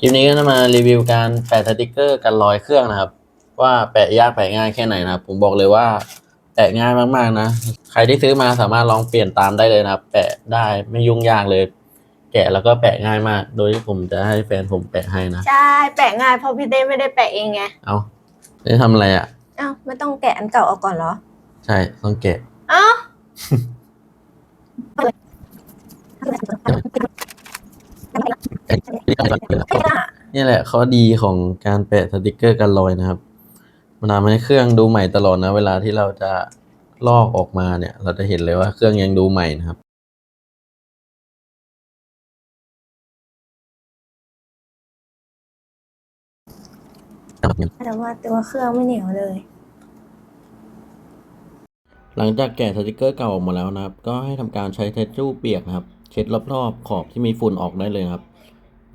คลิปนี้ก็จะมารีวิวการแปะสติกเกอร์กันรอยเครื่องนะครับ ว่าแปะยากแปะง่ายแค่ไหนนะครับ ผมบอกเลยว่าแปะง่ายมากๆนะ ใครที่ซื้อมาสามารถลองเปลี่ยนตามได้เลยนะครับ แปะได้ไม่ยุ่งยากเลย แกะแล้วก็แปะง่ายมาก โดยที่ผมจะให้แฟนผมแปะให้นะใช่แปะง่ายเพราะพี่เต้ไม่ได้แปะเองไงเอาได้ทำอะไรอะอ้าวไม่ต้องแกะอันเก่าออกก่อนเหรอ ใช่ต้องแกะอ้าว นี่แหละข้อดีของการแปะสติกเกอร์กันรอยนะครับ มันทำให้เครื่องดูใหม่ตลอดนะ เวลาที่เราจะลอกออกมาเนี่ย เราจะเห็นเลยว่าเครื่องยังดูใหม่นะครับแต่ว่าตัวเครื่องไม่เหนียวเลย หลังจากแกะสติกเกอร์เก่าออกมาแล้วนะครับ ก็ให้ทำการใช้เทชชู่เปียกนะครับ เช็ดรอบๆขอบที่มีฝุ่นออกได้เลยนะครับ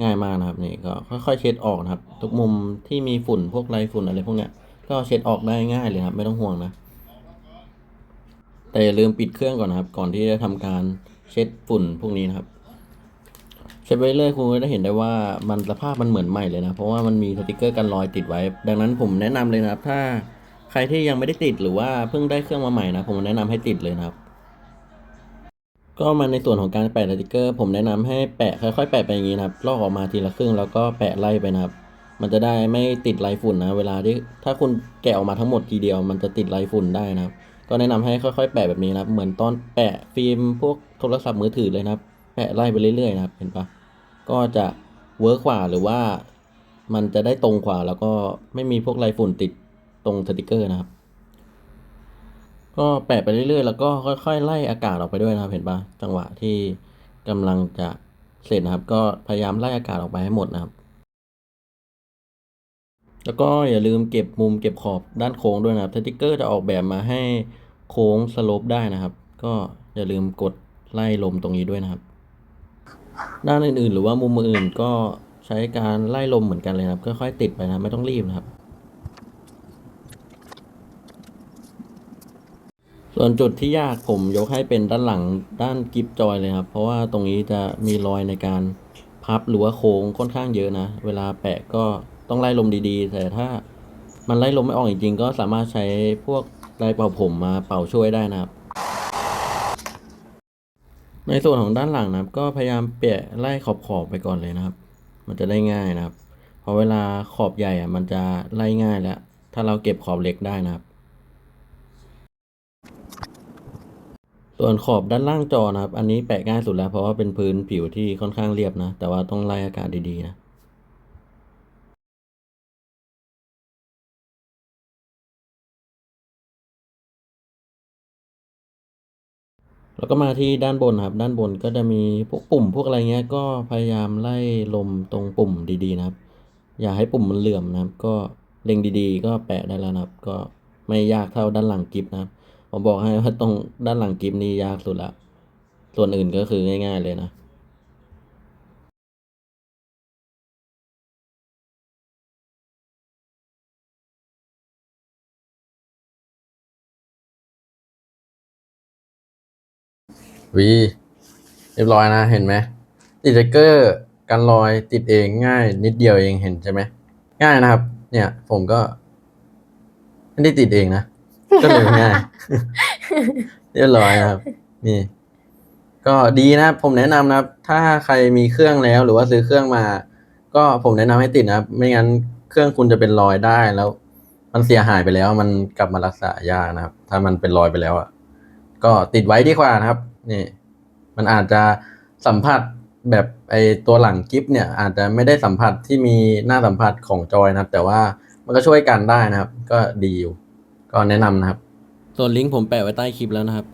ง่ายมากนะครับนี่ก็ค่อยๆเช็ดออกนะครับ ทุกมุมที่มีฝุ่นพวกไรฝุ่นอะไรพวกเนี้ยก็เช็ดออกได้ง่ายเลยครับ ไม่ต้องห่วงนะ แต่อย่าลืมปิดเครื่องก่อนนะครับ ก่อนที่จะทำการเช็ดฝุ่นพวกนี้นะครับ เช็ดไปเรื่อยคุณก็จะเห็นได้ว่ามันสภาพมันเหมือนใหม่เลยนะ เพราะว่ามันมีสติกเกอร์กันรอยติดไว้ ดังนั้นผมแนะนำเลยนะครับ ถ้าใครที่ยังไม่ได้ติดหรือว่าเพิ่งได้เครื่องมาใหม่นะ ผมแนะนำให้ติดเลยนะครับ ก็มาในส่วนของการแปะสติกเกอร์ ผมแนะนำให้แปะค่อยๆแปะไปอย่างนี้นะครับลอกออกมาทีละครึ่งแล้วก็แปะไล่ไปนะครับ มันจะได้ไม่ติดลายฝุ่นนะ เวลาที่ถ้าคุณแกะออกมาทั้งหมดทีเดียว มันจะติดลายฝุ่นได้นะครับ ก็แนะนำให้ค่อยๆ แปะแบบนี้นะครับ เหมือนตอนแปะฟิล์มพวกโทรศัพท์มือถือเลยนะครับ แปะไล่ไปเรื่อยๆนะครับ เห็นปะก็จะเวิร์กกว่าหรือว่า มันจะได้ตรงกว่าแล้วก็ไม่มีพวกลายฝุ่นติดตรงสติกเกอร์นะครับ ก็แปะไปเรื่อยๆ แล้วก็ค่อยๆ ไล่อากาศออกไปด้วยนะครับ เห็นปะจังหวะที่กำลังจะเสร็จนะครับ ก็พยายามไล่อากาศออกไปให้หมดนะครับ แล้วก็อย่าลืมเก็บมุมเก็บขอบด้านโค้งด้วยนะครับสติกเกอร์จะออกแบบมาให้โค้งสโลปได้นะครับ ก็อย่าลืมกดไล่ลมตรงนี้ด้วยนะครับ ด้านอื่นๆ หรือว่ามุมอื่นก็ใช้การไล่ลมเหมือนกันเลยนะครับค่อยๆติดไปนะไม่ต้องรีบนะครับ ส่วนจุดที่ยากผมยกให้เป็นด้านหลังด้านกิฟจอยเลยครับ เพราะว่าตรงนี้จะมีรอยในการพับหรือว่าโค้งค่อนข้างเยอะนะ เวลาแปะก็ต้องไล่ลมดีๆ แต่ถ้ามันไล่ลมไม่ออกจริงๆ ก็สามารถใช้พวกไดร์เป่าผมมาเป่าช่วยได้นะครับ ในส่วนของด้านหลังนะครับ ก็พยายามเปะไล่ขอบๆไปก่อนเลยนะครับ มันจะได้ง่ายนะครับ เพราะเวลาขอบใหญ่อะมันจะไล่ง่ายแล้ว ถ้าเราเก็บขอบเล็กได้นะครับ ส่วนขอบด้านล่างจอนะครับ อันนี้แปะง่ายสุดแล้ว เพราะว่าเป็นพื้นผิวที่ค่อนข้างเรียบนะ แต่ว่าต้องไล่อากาศดีๆนะแล้วก็มาที่ด้านบนครับด้านบนก็จะมีพวกปุ่มพวกอะไรเงี้ยก็พยายามไล่ลมตรงปุ่มดีๆนะครับ อย่าให้ปุ่มมันเหลื่อมนะครับ ก็เล็งดีๆ ก็แปะได้แล้วนะครับ ก็ไม่ยากเท่าด้านหลังกิฟนะครับ ผมบอกให้ว่าตรงด้านหลังกิฟนี่ยากสุดละ ส่วนอื่นก็คือง่าย ๆ เลยนะวีเรียบร้อยนะเห็นไหมติดสติกเกอร์กันรอยติดเองง่ายนิดเดียวเองเห็นใช่ไหมง่ายนะครับ เนี่ย ผมก็ ไม่ได้ติดเองนะ ก็เลยง่ายเรียบร้อยนะครับ นี่ ก็ดีนะครับ ผมแนะนำนะครับ ถ้าใครมีเครื่องแล้วหรือว่าซื้อเครื่องมา ก็ผมแนะนำให้ติดนะครับ ไม่งั้นเครื่องคุณจะเป็นรอยได้แล้ว มันเสียหายไปแล้ว มันกลับมารักษายากนะครับ ถ้ามันเป็นรอยไปแล้วอะก็ติดไว้ดีกว่านะครับ นี่ มันอาจจะสัมผัสแบบไอตัวหลังกิฟเนี่ย อาจจะไม่ได้สัมผัสที่มีหน้าสัมผัสของจอยนะครับ แต่ว่ามันก็ช่วยกันได้นะครับ ก็ดีอยู่ ก็แนะนำนะครับ ส่วนลิงก์ผมแปะไว้ใต้คลิปแล้วนะครับ